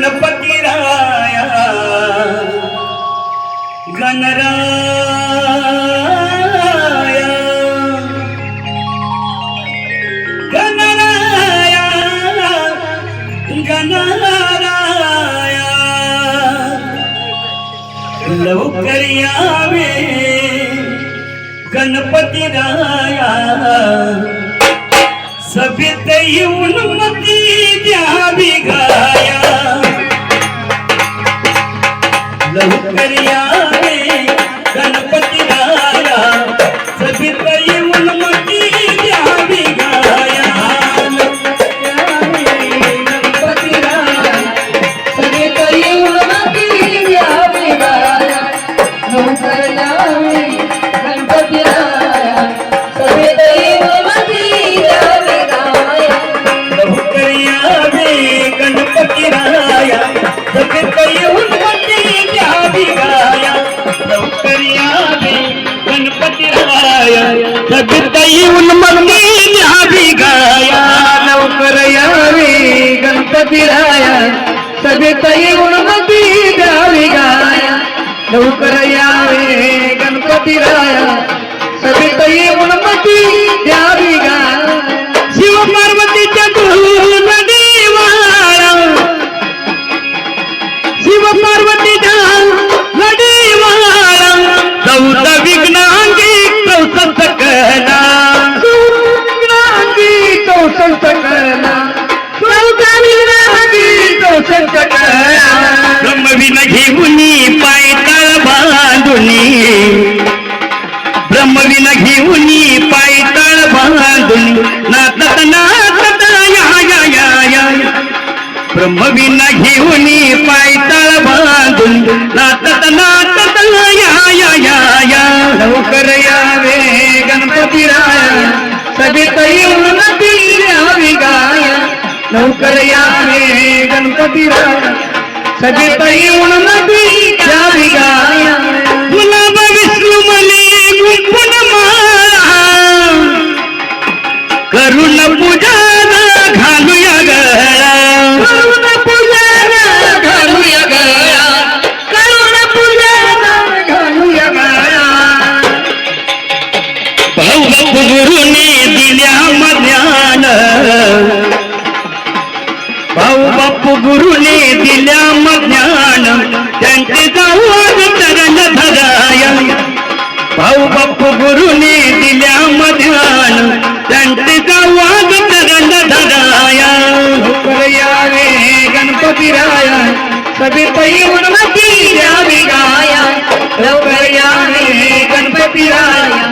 गणपती राया गणराया गणराया गणराया लवकर यावे गणपती राया गणपती राया सभेत येऊन मती घेऊनी पायतळ बांधुनी। ब्रह्मविन घेऊनी पायतळ बांधुनी। नाचत नाचत या या या। या ब्रह्मविन घेऊनी पायतळ बांधून। नाचत नाचत या या या या। लवकर यावे गणपती गाया। लवकर यावे गणपती राया। सभेत उन नदी गाया गुलाब विष्णु मले गुंफून मारा करुण किराया कभी कोई उन्मति जामी गाया लव गया है गणपति राया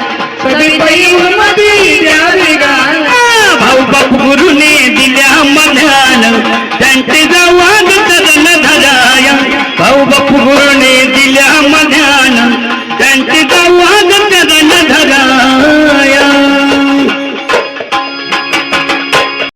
कभी कोई उन्मति जामी गाया भाऊ बाप गुरु ने दिल्या मनाल त्यांचे जवान चरण धराया भाऊ बाप गुरु ने दिल्या मनाल त्यांचे जवान